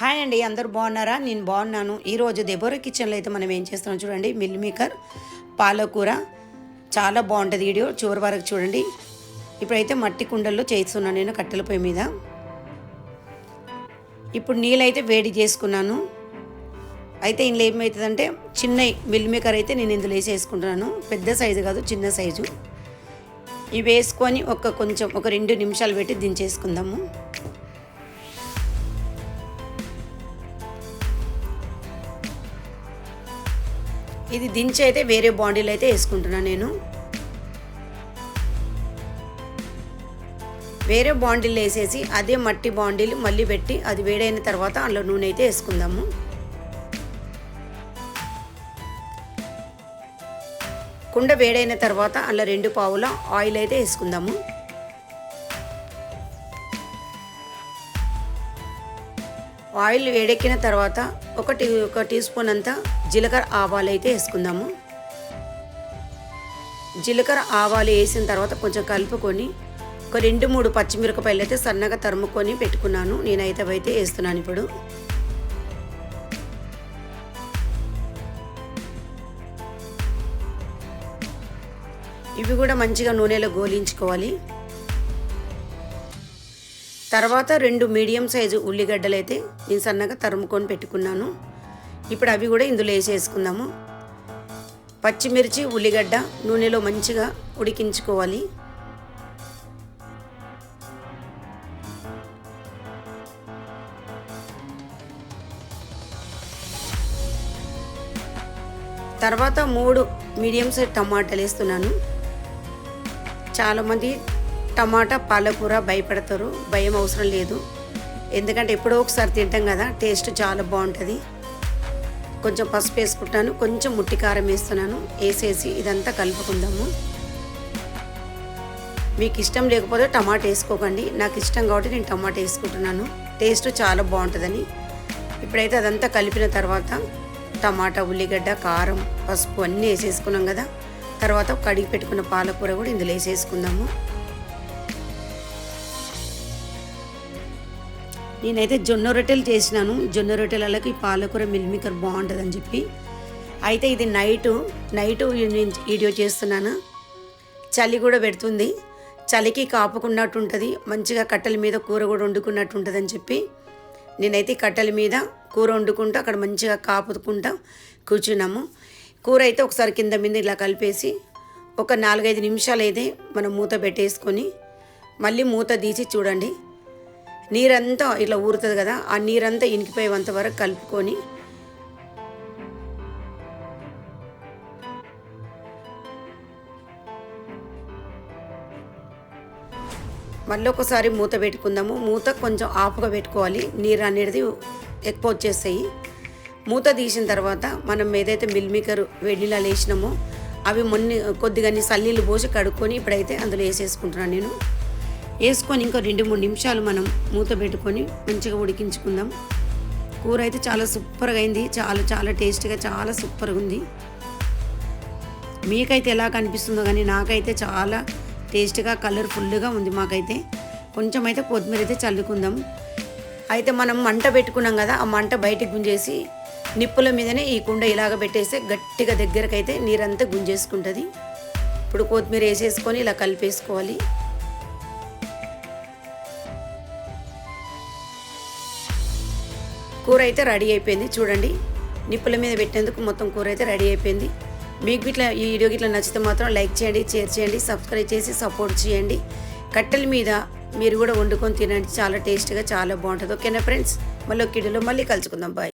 Hi అండి అందరూ బాగున్నారా? నేను బాగున్నాను. ఈరోజు దెబోరా కిచెన్లో అయితే మనం ఏం చేస్తున్నాం చూడండి. మిల్ మేకర్ పాలకూర చాలా బాగుంటుంది వీడియో. చివరి వరకు చూడండి. ఇప్పుడైతే మట్టి కుండల్లో చేస్తున్నాను నేను కట్టెల పొయ్యి మీద. ఇప్పుడు నీళ్ళైతే వేడి చేసుకున్నాను. అయితే ఇందులో ఏమవుతుందంటే చిన్న మిల్ మేకర్ అయితే నేను ఇందులో వేసేసుకుంటున్నాను. పెద్ద సైజు కాదు చిన్న సైజు. ఇవి వేసుకొని ఒక కొంచెం ఒక రెండు నిమిషాలు పెట్టి దించేసుకుందాము. ఇది దించి అయితే వేరే బాండీలు అయితే వేసుకుంటున్నాను నేను. వేరే బాండీలు వేసేసి అదే మట్టి బాండీలు మళ్ళీ పెట్టి అది వేడైన తర్వాత అందులో నూనె అయితే వేసుకుందాము. కుండ వేడైన తర్వాత అందులో రెండు పావుల ఆయిల్ అయితే వేసుకుందాము. ఆయిల్ వేడెక్కిన తర్వాత ఒక టీ ఒక టీ స్పూన్ అంతా జీలకర్ర ఆవాలు అయితే వేసుకుందాము. జీలకర్ర ఆవాలు వేసిన తర్వాత కొంచెం కలుపుకొని ఒక రెండు మూడు పచ్చిమిరపకాయలు అయితే సన్నగా తరుముకొని పెట్టుకున్నాను. నేనైతే అయితే వేస్తున్నాను ఇప్పుడు. ఇవి కూడా మంచిగా నూనెలో గోలించుకోవాలి. తర్వాత రెండు మీడియం సైజు ఉల్లిగడ్డలు అయితే నేను సన్నగా తరుముకొని పెట్టుకున్నాను. ఇప్పుడు అవి కూడా ఇందులో వేసేసుకుందాము. పచ్చిమిర్చి ఉల్లిగడ్డ నూనెలో మంచిగా ఉడికించుకోవాలి. తర్వాత మూడు మీడియం సైజ్ టమాటాలు వేస్తున్నాను. చాలామంది టమాటా పాలకూర భయపడతారు. భయం అవసరం లేదు. ఎందుకంటే ఎప్పుడో ఒకసారి తింటాం కదా టేస్ట్ చాలా బాగుంటుంది. కొంచెం పసుపు వేసుకుంటాను కొంచెం ముట్టి కారం వేస్తున్నాను వేసేసి ఇదంతా కలుపుకుందాము. మీకు ఇష్టం లేకపోతే టమాటా వేసుకోకండి. నాకు ఇష్టం కాబట్టి నేను టమాటా వేసుకుంటున్నాను. టేస్ట్ చాలా బాగుంటుందని. ఇప్పుడైతే అదంతా కలిపిన తర్వాత టమాటా ఉల్లిగడ్డ కారం పసుపు అన్నీ వేసేసుకున్నాం కదా. తర్వాత కడిగి పెట్టుకున్న పాలకూర కూడా ఇందులో వేసేసుకుందాము. నేనైతే జొన్న రొట్టెలు చేసినాను. జొన్న రొట్టెలకి ఈ పాలకూర మిల్మికర్ బాగుంటుందని చెప్పి. అయితే ఇది నైటు నైటు వీడియో చేస్తున్నాను. చలి కూడా పెడుతుంది. చలికి కాపుకున్నట్టు ఉంటుంది. మంచిగా కట్టెల మీద కూర కూడా వండుకున్నట్టు ఉంటుందని చెప్పి. నేనైతే కట్టెల మీద కూర వండుకుంటూ అక్కడ మంచిగా కాపుకుంటా కూర్చున్నాము. కూర అయితే ఒకసారి కింద మీద ఇలా కలిపేసి ఒక నాలుగైదు నిమిషాలు అయితే మనం మూత పెట్టేసుకొని మళ్ళీ మూత తీసి చూడండి. నీరంతా ఇట్లా ఊరుతుంది కదా ఆ నీరంతా ఇనికిపోయేంత వరకు కలుపుకొని మళ్ళీ ఒకసారి మూత పెట్టుకుందాము. మూత కొంచెం ఆపుగా పెట్టుకోవాలి. నీరు అనేది ఎక్కువ వచ్చేస్తాయి. మూత తీసిన తర్వాత మనం ఏదైతే మిల్ మేకర్ వేసినామో అవి మొన్న కొద్దిగా సల్లీలు పోసి కడుక్కొని ఇప్పుడైతే అందులో వేసేసుకుంటున్నాను నేను. వేసుకొని ఇంకో రెండు మూడు నిమిషాలు మనం మూత పెట్టుకొని మంచిగా ఉడికించుకుందాం. కూర అయితే చాలా సూపర్గా అయింది. చాలా చాలా టేస్ట్గా చాలా సూపర్గా ఉంది. మీకైతే ఎలా కనిపిస్తుందో కానీ నాకైతే చాలా టేస్ట్గా కలర్ఫుల్గా ఉంది మాకైతే. కొంచెం అయితే కొత్తిమీర అయితే చల్లుకుందాం. అయితే మనం మంట పెట్టుకున్నాం కదా ఆ మంట బయటకు గుంజేసి నిప్పుల మీదనే ఈ కుండ ఇలాగ పెట్టేస్తే గట్టిగా దగ్గరకైతే నీరంతా గుంజేసుకుంటుంది. ఇప్పుడు కొత్తిమీర వేసేసుకొని ఇలా కలిపేసుకోవాలి. కూర అయితే రెడీ అయిపోయింది. చూడండి నిప్పుల మీద పెట్టేందుకు మొత్తం కూర అయితే రెడీ అయిపోయింది. మీకు ఇట్లా ఈ వీడియో ఇట్లా నచ్చితే మాత్రం లైక్ చేయండి షేర్ చేయండి సబ్స్క్రైబ్ చేసి సపోర్ట్ చేయండి. కట్టెల మీద మీరు కూడా వండుకొని తినండి. చాలా టేస్ట్గా చాలా బాగుంటుంది. ఓకేనా ఫ్రెండ్స్? మళ్ళీ ఒక వీడియోలో మళ్ళీ కలుసుకుందాం. బాయ్